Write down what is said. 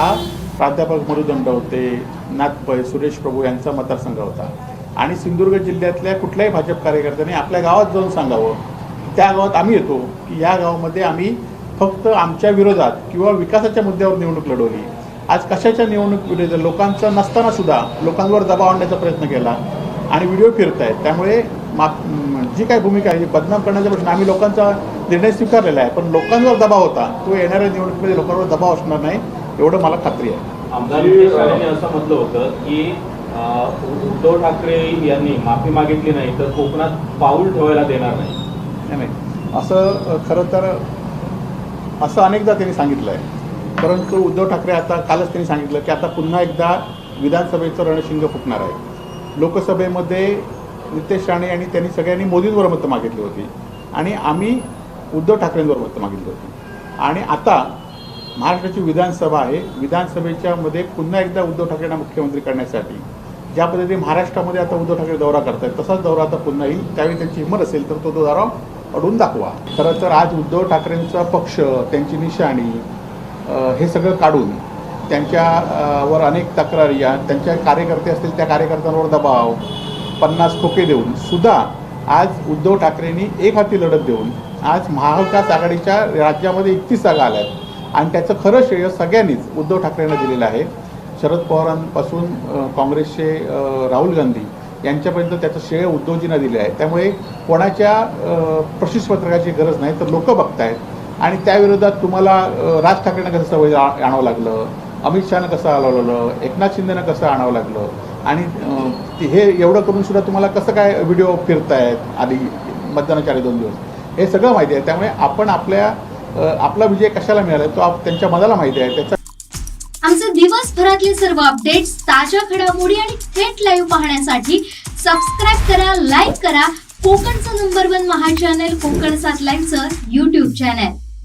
हा प्राध्यापक मरुदंड होते नागपै सुरेश प्रभू यांचा मतदारसंघ होता. आणि सिंधुदुर्ग जिल्ह्यातल्या कुठल्याही भाजप कार्यकर्त्याने आपल्या गावात जाऊन सांगावं. त्या गावात आम्ही येतो की या गावामध्ये आम्ही फक्त आमच्या विरोधात किंवा विकासाच्या मुद्द्यावर निवडणूक लढवली. आज कशाच्या निवडणूक विरोधात? लोकांचा नसताना सुद्धा लोकांवर दबाव आणण्याचा प्रयत्न केला. आणि व्हिडिओ फिरत आहेत त्यामुळे मा जी काय भूमिका आहे जी बदनाम करण्याचा प्रश्न आम्ही लोकांचा निर्णय स्वीकारलेला आहे. पण लोकांवर दबाव होता. तो येणाऱ्या निवडणुकीमध्ये लोकांवर दबाव असणार नाही. एवढं मला खात्री आहे. आमदार असं म्हटलं होतं की उद्धव ठाकरे यांनी माफी मागितली नाही तर कोकणात पाऊल ठेवायला देणार नाही. नाही नाही. असं खरं तर असं अनेकदा त्यांनी सांगितलं आहे परंतु उद्धव ठाकरे आता कालच त्यांनी सांगितलं की आता पुन्हा एकदा विधानसभेचं रणशिंग फुटणार आहे. लोकसभेमध्ये नितेश राणे आणि त्यांनी सगळ्यांनी मोदींवर मतं मागितली होती. आणि आम्ही उद्धव ठाकरेंवर मतं मागितली होती. आणि आता महाराष्ट्राची विधानसभा आहे. विधानसभेच्या मध्ये पुन्हा एकदा उद्धव ठाकरेंना मुख्यमंत्री करण्यासाठी. ज्या पद्धतीने महाराष्ट्रामध्ये आता उद्धव ठाकरे दौरा करतात तसाच दौरा आता पुन्हा येईल. त्यावेळी त्यांची हिंमत असेल तर तो दौरा अडून दाखवा. खरं तर आज उद्धव ठाकरेंचा पक्ष त्यांची निशाणी हे सगळं काढून त्यांच्यावर अनेक तक्रारी या त्यांच्या कार्यकर्ते असतील त्या कार्यकर्त्यांवर दबाव पन्नास खोके देऊन सुद्धा आज उद्धव ठाकरेंनी एक हाती लढत देऊन आज महाविकास आघाडीच्या राज्यामध्ये एकतीस जागा आल्या आहेत आणि त्याचं खरं श्रेय सगळ्यांनीच उद्धव ठाकरेंना दिलेलं आहे. शरद पवारांपासून काँग्रेसचे राहुल गांधी यांच्यापर्यंत त्याचं श्रेय उद्धवजींना दिले आहे. त्यामुळे कोणाच्या अ, प्रशिक्षपत्रकाची गरज नाही तर लोक बघतायत. आणि त्याविरोधात तुम्हाला राज ठाकरेंना कसं सवय आणावं लागलं? अमित शहानं कसं आणावलं एकनाथ शिंदेनं कसं आणावं लागलं? आणि ते- हे एवढं करून सुद्धा तुम्हाला कसं काय व्हिडिओ फिरतायत आधी मतदानाच्या आधी दोन दिवस? हे सगळं माहिती आहे. त्यामुळे आपण आपल्या आपला विजय कशाला मिळाला? तो त्यांच्या मनाला माहिती आहे. त्याचा आमचे दिवसभरातले सर्व अपडेट्स ताज्या घडामोडी आणि थेट लाईव्ह पाहण्यासाठी सबस्क्राईब करा लाईक करा. कोकणचं नंबर वन महा चॅनल कोकण सात लाईनचं युट्यूब चॅनल